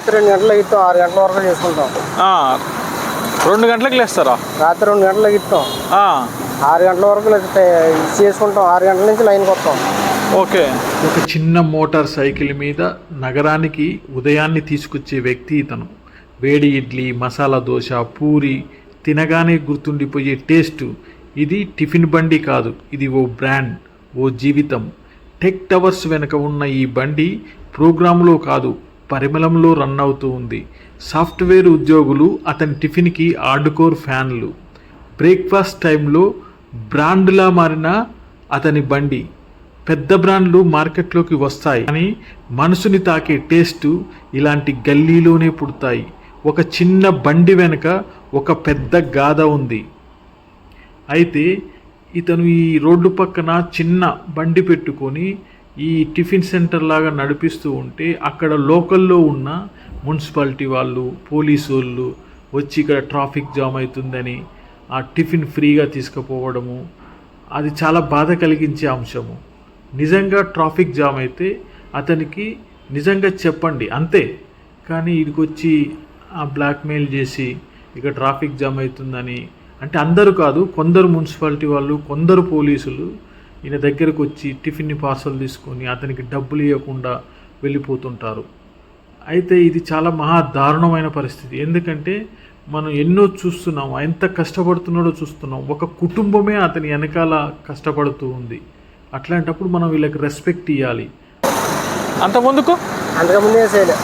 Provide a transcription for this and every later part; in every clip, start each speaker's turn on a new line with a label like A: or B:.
A: రాత్రి రెండు గంటలకు ఇస్తాం ఆరు గంటల వరకు చేసుకుంటాం.
B: ఆ, రెండు గంటలకు లేస్తారా?
A: రాత్రి రెండు గంటలకు ఇస్తాం.
B: ఆ,
A: ఆరు గంటల వరకు లేకపోతే చేసుకుంటాం ఆరు గంటల నుంచి లైన్కి వస్తాం.
B: ఓకే.
C: ఒక చిన్న మోటార్ సైకిల్ మీద నగరానికి ఉదయాన్ని తీసుకొచ్చే వ్యక్తి ఇతను. వేడి ఇడ్లీ మసాలా దోశ పూరి తినగానే గుర్తుండిపోయే టేస్ట్. ఇది టిఫిన్ బండి కాదు ఇది ఓ బ్రాండ్ ఓ జీవితం. టెక్ టవర్స్ వెనుక ఉన్న ఈ బండి ప్రోగ్రాంలో కాదు పరిమళంలో రన్ అవుతూ ఉంది. సాఫ్ట్వేర్ ఉద్యోగులు అతని టిఫిన్కి ఆర్డుకోర్ ఫ్యాన్లు. బ్రేక్ఫాస్ట్ టైంలో బ్రాండ్లా మారిన అతని బండి. పెద్ద బ్రాండ్లు మార్కెట్లోకి వస్తాయి. కానీ మనసుని తాకే టేస్ట్ ఇలాంటి గల్లీలోనే పుడతాయి. ఒక చిన్న బండి వెనుక ఒక పెద్ద గాథ ఉంది. అయితే ఇతను ఈ రోడ్డు పక్కన చిన్న బండి పెట్టుకొని ఈ టిఫిన్ సెంటర్ లాగా నడిపిస్తూ ఉంటే అక్కడ లోకల్లో ఉన్న మున్సిపాలిటీ వాళ్ళు పోలీసు వాళ్ళు వచ్చి ఇక్కడ ట్రాఫిక్ జామ్ అవుతుందని ఆ టిఫిన్ ఫ్రీగా తీసుకుపోవడము అది చాలా బాధ కలిగించే అంశము. నిజంగా ట్రాఫిక్ జామ్ అయితే అతనికి నిజంగా చెప్పండి అంతే. కానీ ఇక్కడికి వచ్చి ఆ బ్లాక్మెయిల్ చేసి ఇక ట్రాఫిక్ జామ్ అవుతుందని అంటే అందరూ కాదు కొందరు మున్సిపాలిటీ వాళ్ళు కొందరు పోలీసులు ఈయన దగ్గరకు వచ్చి టిఫిన్ని పార్సల్ తీసుకొని అతనికి డబ్బులు ఇవ్వకుండా వెళ్ళిపోతుంటారు. అయితే ఇది చాలా మహా దారుణమైన పరిస్థితి. ఎందుకంటే మనం ఎన్నో చూస్తున్నాం ఎంత కష్టపడుతున్నాడో చూస్తున్నాం. ఒక కుటుంబమే అతని వెనకాల కష్టపడుతూ ఉంది. అట్లాంటప్పుడు మనం వీళ్ళకి రెస్పెక్ట్ ఇవ్వాలి
B: అంత ముందుకు?
A: అంతకుముందే చేయలే.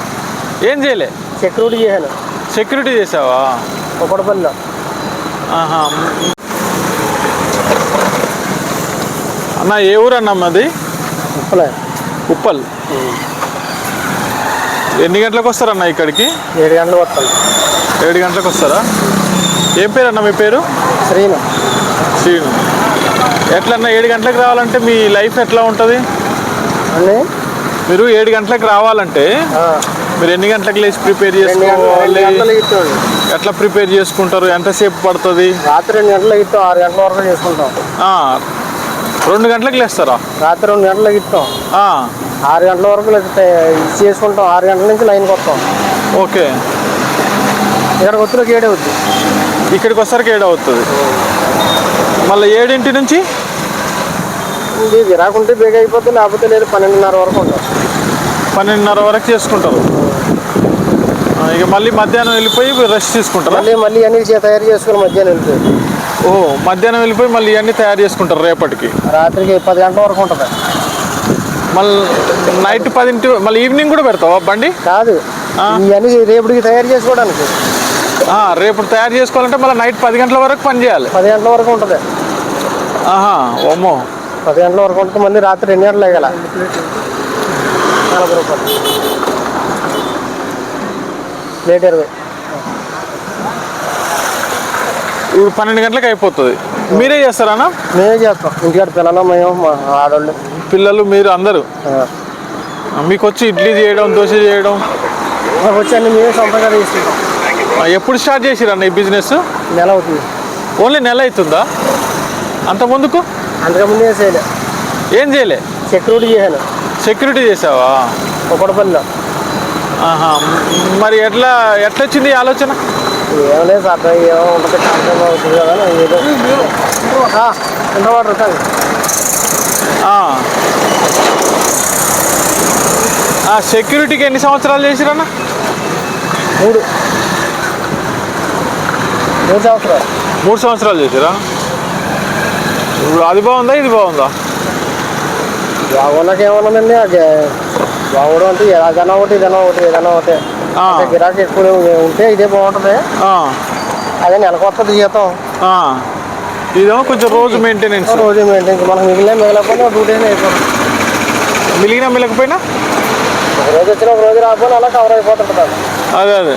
B: ఏం చేయలే?
A: సెక్యూరిటీ చేశాను.
B: సెక్యూరిటీ చేసావా
A: ఒకటిపల్లిలో
B: ఆహా. అన్న ఏ ఊరు అన్న మాది?
A: ఉప్పలే.
B: ఉప్పల్. ఎన్ని గంటలకు వస్తారన్న ఇక్కడికి?
A: ఏడు గంటలకు వస్తాను
B: ఏడు గంటలకు వస్తారా? ఏం పేరు అన్న మీ పేరు?
A: శ్రీను.
B: శ్రీను. ఎట్లన్నా ఏడు గంటలకు రావాలంటే మీ లైఫ్ ఎట్లా ఉంటుంది? మీరు ఏడు గంటలకు రావాలంటే మీరు ఎన్ని గంటలకు లేచి ప్రిపేర్ చేసుకోవాలి? ఎట్లా ప్రిపేర్ చేసుకుంటారు? ఎంతసేపు పడుతుంది?
A: రాత్రి రెండు గంటలకు ఆరు గంటల వరకు చేసుకుంటాం.
B: రెండు గంటలకు లేస్తారా?
A: రాత్రి రెండు గంటలకు ఇస్తాం. ఆరు గంటల వరకు చేసుకుంటాం. ఆరు గంటల నుంచి లైన్కి వస్తాం.
B: ఓకే.
A: ఇక్కడికి వచ్చి ఏడే వద్దు
B: ఇక్కడికి వచ్చరికి ఏడు అవుతుంది. మళ్ళీ ఏడింటి నుంచి?
A: ఇది విరాకుంటే బేగ అయిపోతే లేకపోతే లేదు పన్నెండున్నర వరకు ఉంటాం.
B: పన్నెండున్నర వరకు చేసుకుంటారు. ఇక మళ్ళీ మధ్యాహ్నం వెళ్ళిపోయి రెస్ట్ తీసుకుంటారా?
A: మళ్ళీ మళ్ళీ అన్ని తయారు చేసుకుని మధ్యాహ్నం వెళ్తుంది
B: ఓ మధ్యాహ్నం వెళ్ళిపోయి మళ్ళీ ఇవన్నీ తయారు చేసుకుంటారు రేపటికి.
A: రాత్రికి పది గంటల వరకు ఉంటుంది.
B: మళ్ళీ నైట్ పదింటి మళ్ళీ ఈవినింగ్ కూడా పెడతావా బండి?
A: కాదు. ఇవన్నీ రేపటికి తయారు చేసుకోవడానికి.
B: రేపు తయారు చేసుకోవాలంటే మళ్ళీ నైట్ పది గంటల వరకు పని చేయాలి.
A: పది గంటల వరకు ఉంటుంది.
B: ఆహా ఓమో.
A: పది గంటల వరకు ఉంటుంది మళ్ళీ రాత్రి రెండు గంటలు వేయాల నలభై రూపాయలు. ప్లేట్ ఇరవై
B: ఇప్పుడు పన్నెండు గంటలకు అయిపోతుంది. మీరే చేస్తారా
A: మేమే చేస్తాం. ఇంటికాడ పిల్లలు మేము మా ఆడవాళ్ళు
B: పిల్లలు మీరు అందరూ? మీకు వచ్చి ఇడ్లీ చేయడం దోశ చేయడం?
A: మాకు వచ్చి అన్ని మేమే సొంతంగా తీసుకుంటాం
B: ఎప్పుడు స్టార్ట్ చేసిరన్న ఈ బిజినెస్?
A: నెల అవుతుంది.
B: ఓన్లీ నెల అవుతుందా? అంత ముందుకు?
A: అంతకుముందే చేయలే.
B: ఏం చేయలే?
A: సెక్యూరిటీ చేశాను.
B: సెక్యూరిటీ చేసావా?
A: ఒకటిపల్లిలో
B: ఆహా. మరి ఎట్లా ఎట్లా వచ్చింది ఆలోచన?
A: ఏం లేదు సార్ ఏమో ఉంటుంది అవుతుంది కదా ఏదో ఎంత వాటర్
B: సెక్యూరిటీకి ఎన్ని సంవత్సరాలు చేసిరన్న?
A: మూడు. మూడు సంవత్సరాలు.
B: మూడు సంవత్సరాలు చేసిరా? ఇప్పుడు అది బాగుందా ఇది బాగుందా?
A: బాగున్నాక ఏమన్నదండి బాగుండడం అంటే ఏదైనా ఒకటి ఏదైనా ఒకటి ఏదైనా ఒకటి. గిరాకీ ఎక్కువ ఉంటే ఇదే బాగుంటుంది. అదే నెలకు వస్తుంది జీతం.
B: ఇదేమో కొంచెం రోజు మెయింటెనెన్స్
A: రోజు మెయింటైన్ మనకు మిగిలిన మిగలకపోయినా టూ డేస్ అయిపోతుంది.
B: మిలిగినా మిలకపోయినా
A: ఒక రోజు వచ్చిన ఒక రోజు రాకపోయినా అలా కవర్ అయిపోతుంటుంది అది.
B: అదే.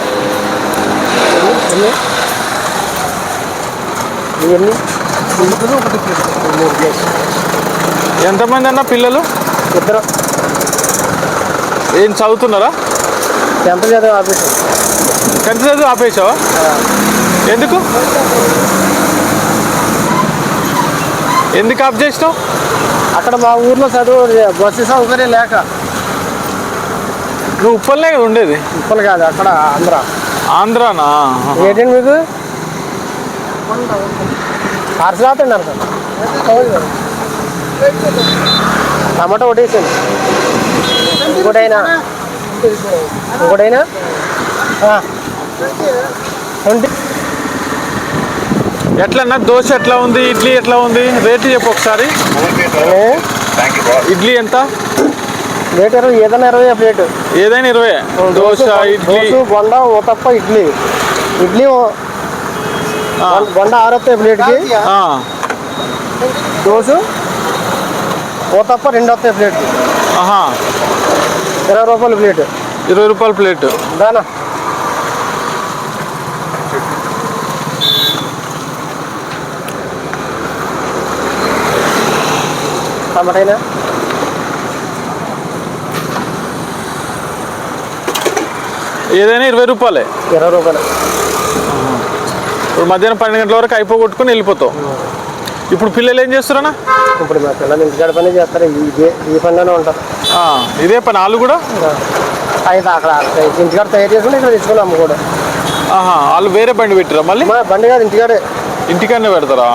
A: ఇవన్నీ.
B: ఎంతమంది అన్న పిల్లలు?
A: ఇద్దరు.
B: ఏం చదువుతున్నారా?
A: టెన్త్ చదివి ఆఫీస్
B: టెన్త్ చదువు ఆపేసావా ఎందుకు? ఎందుకు ఆఫ్ చేసినావు?
A: అక్కడ మా ఊర్లో చదువు బస్సు సౌకర్యం లేక.
B: నువ్వు ఉప్పల్నే కదా ఉండేది?
A: ఉప్పలు కాదు అక్కడ ఆంధ్ర.
B: ఆంధ్రానా.
A: ఏంటండి మీకు? పార్సల్ అవుతున్నారు సార్ టమాటా ఒకటేసండి ఇంకోటైనా? ఇంకోటైనా? ట్వంటీ
B: ఎట్లన్నా? దోశ ఎట్లా ఉంది? ఇడ్లీ ఎట్లా ఉంది? రేటు చెప్పు ఒకసారి. ఇడ్లీ ఎంత?
A: రేట్ ఇరవై ఏదైనా ఇరవై ప్లేట్.
B: ఏదైనా ఇరవై. దోశ ఇడ్లీ
A: దోశ బొండ ఓతప్ప ఇడ్లీ. ఇడ్లీ ఓ- బొండ ఆరొత్తాయి ప్లేట్కి. దోశ ఓతప్ప రెండు వస్తాయి ప్లేట్కి.
B: ఆహా.
A: ఇరవై రూపాయలు ప్లేట్.
B: ఇరవై రూపాయల ప్లేట్.
A: దానా? టమాటైనా?
B: ఏదైనా ఇరవై రూపాయలే.
A: ఇరవై రూపాయలు.
B: ఇప్పుడు మధ్యాహ్నం పన్నెండు గంటల వరకు అయిపోగొట్టుకుని వెళ్ళిపోతావు ఇప్పుడు పిల్లలు ఏం చేస్తారన్నా?
A: ఇప్పుడు మా పిల్లలు ఇంటికాడ పని చేస్తారు ఇదే ఈ పనిలోనే ఉంటారు.
B: ఇదే పని వాళ్ళు కూడా?
A: అయితే అక్కడ ఇంటికాడ తయారు చేసుకుని ఇక్కడ తెచ్చుకుని అమ్ముకోవడం.
B: ఆహా వాళ్ళు వేరే బండి పెట్టిరా మళ్ళీ?
A: మా బండి కాదు ఇంటికాడే
B: ఇంటికన్నా పెడతారా?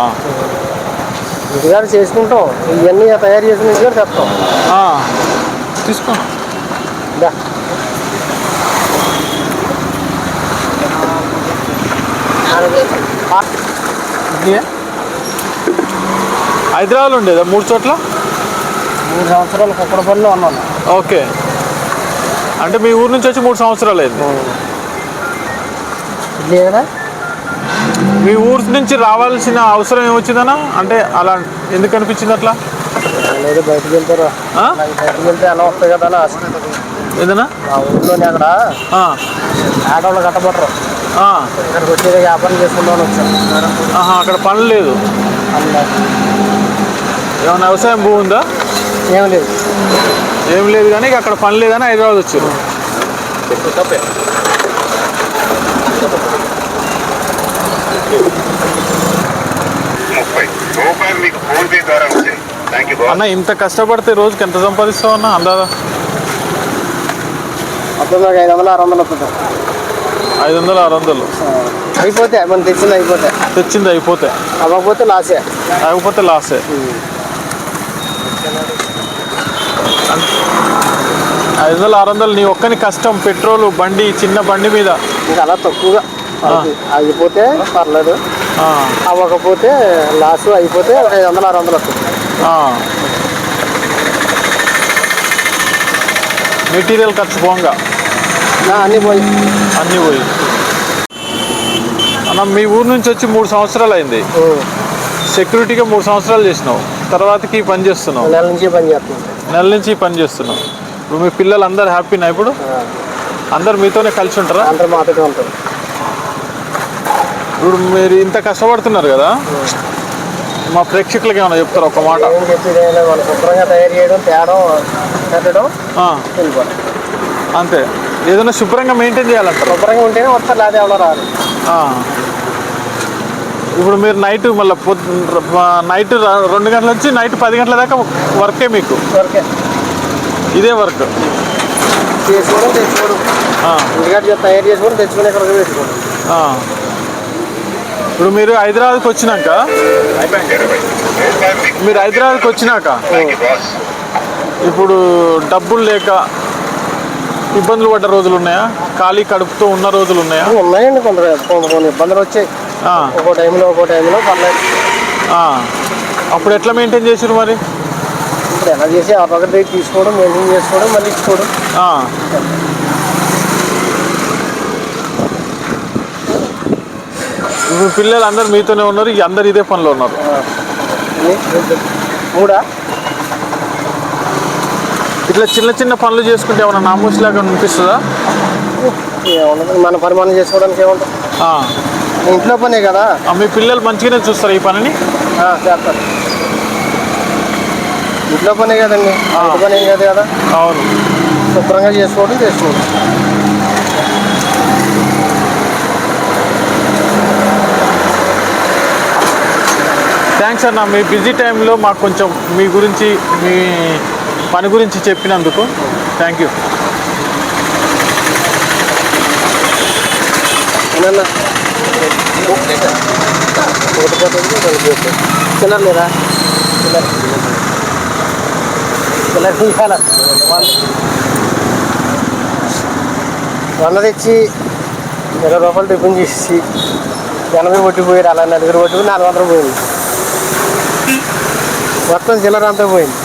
A: ఇంటికాడ చేసుకుంటాం. ఇవన్నీ తయారు చేసుకుని ఇంటికాడ
B: ఆ, తీసుకో.
A: దా. ఆ, ఇడ్లీ
B: హైదరాబాద్ ఉండేదా మూడు చోట్ల?
A: మూడు సంవత్సరాలు కుక్కడపల్లిలో ఉన్నాను.
B: ఓకే. అంటే మీ ఊరు నుంచి వచ్చి మూడు సంవత్సరాలు అయింది. మీ ఊరు నుంచి రావాల్సిన అవసరం ఏమొచ్చిందన్నా? అంటే అలా ఎందుకు అనిపించింది అట్లా?
A: లేదు బయటకు వెళ్తారు? బయటకు వెళ్తే ఎలా వస్తాయి కదా
B: ఏదన్నా?
A: మా ఊళ్ళోనే అక్కడ ఆడవాళ్ళు కట్టబట్టరు.
B: ఆ,
A: ఇక్కడికి వచ్చేది వ్యాపారం
B: అక్కడ పని లేదు. ఏమైనా వ్యవసాయం భూమి ఉందా?
A: ఏం లేదు.
B: ఏం లేదు కానీ అక్కడ పని లేదని హైదరాబాద్ వచ్చారు. అన్న ఇంత కష్టపడితే రోజుకి ఎంత సంపాదిస్తావు అన్న అందాదా
A: ఐదు వందలు ఆరు వందలు వస్తుంది
B: ఐదు వందలు ఆరు వందలు
A: అయిపోతే మనం తెచ్చింది అయిపోతే.
B: తెచ్చింది అయిపోతే.
A: అవ్వకపోతే లాసే.
B: అయిపోతే లాసే. ఐదు వందలు ఆరు వందలు నీ ఒక్కని కష్టం పెట్రోల్ బండి చిన్న బండి మీద.
A: ఇంకా అలా తక్కువగా. ఆగిపోతే పర్లేదు. అవ్వకపోతే లాస్ అయిపోతే ఐదు వందలు ఆరు వందలు వస్తుంది.
B: మెటీరియల్ ఖర్చు పోంగా.
A: అన్నీ పోయి.
B: అన్నీ పోయి. అన్న మీ ఊరు నుంచి వచ్చి మూడు సంవత్సరాలు అయింది. సెక్యూరిటీగా మూడు సంవత్సరాలు చేసినావు. తర్వాతకి పని చేస్తున్నావు.
A: నెల నుంచి పని చేస్తుంది
B: నెల నుంచి పని చేస్తున్నావు. ఇప్పుడు మీ పిల్లలు అందరు హ్యాపీనా ఇప్పుడు? అందరు మీతోనే కలిసి ఉంటారా?
A: అందరూ మాతోటి ఉంటుంది
B: ఇప్పుడు మీరు ఇంత కష్టపడుతున్నారు కదా? మా ప్రేక్షకులకి ఏమైనా చెప్తారు ఒక మాట?
A: శుభ్రంగా తయారు చేయడం తేడం పెట్టడం
B: అంతే. ఏదైనా శుభ్రంగా మెయింటైన్ చేయాలంటారు.
A: శుభ్రంగా ఉంటేనే వస్తారు లేదా ఎవరో
B: ఆ. ఇప్పుడు మీరు నైట్ మళ్ళీ నైట్ రెండు గంటల నుంచి నైట్ పది గంటల దాకా వర్కే మీకు?
A: వరకే
B: ఇదే వర్క్
A: చేసుకోవడం తెచ్చుకోవడం. ఇంటికాడ తయారు చేసుకోవడం తెచ్చుకుని ఇక్కడ పెట్టుకోవడం
B: ఆ. ఇప్పుడు మీరు హైదరాబాద్కి వచ్చినాక మీరు హైదరాబాద్కి వచ్చినాక ఇప్పుడు డబ్బులు లేక ఇబ్బందులు పడ్డ రోజులు ఉన్నాయా? ఖాళీ కడుపుతో ఉన్న రోజులు ఉన్నాయా?
A: ఉన్నాయండి కొంత కొన్ని ఇబ్బందులు వచ్చాయి.
B: ఆ,
A: ఒక్కో టైంలో ఒక్కో టైంలో పర్లేదు.
B: అప్పుడు ఎట్లా మెయింటైన్ చేసారు మరి?
A: ఇప్పుడు ఎలా చేసి ఆ పక్కన దగ్గర తీసుకోవడం మెయింటైన్ చేసుకోవడం మళ్ళీ ఇచ్చుకోవడం.
B: పిల్లలు అందరు మీతోనే ఉన్నారు అందరు ఇదే పనిలో ఉన్నారు.
A: మూడా?
B: ఇట్లా చిన్న చిన్న పనులు చేసుకుంటే ఏమైనా నామూసిలాగా అనిపిస్తుందా?
A: ఏముండదు మన పని మనం చేసుకోవడానికి ఏముంటుంది. ఇంట్లో పనే కదా?
B: మీ పిల్లలు మంచిగానే చూస్తారు ఈ పనిని?
A: చేస్తారు. ఇంట్లో పనే కదండి. పని ఏం కాదు కదా?
B: అవును.
A: శుభ్రంగా చేసుకోవడం చేసుకోవడం
B: థ్యాంక్స్ అన్న మీ బిజీ టైంలో మాకు కొంచెం మీ గురించి మీ పని గురించి చెప్పినందుకు థ్యాంక్ యూ.
A: చిల్లర లేదా? చిల్లర తీసాల వంద తెచ్చి ఇరవై రూపాయలు టిఫిన్ చేసి ఎనభై కొట్టిపోయారు అలా నలుగురు కొట్టుకుని నాలుగు వందలు పోయింది. మొత్తం చిల్లర అంతా పోయింది.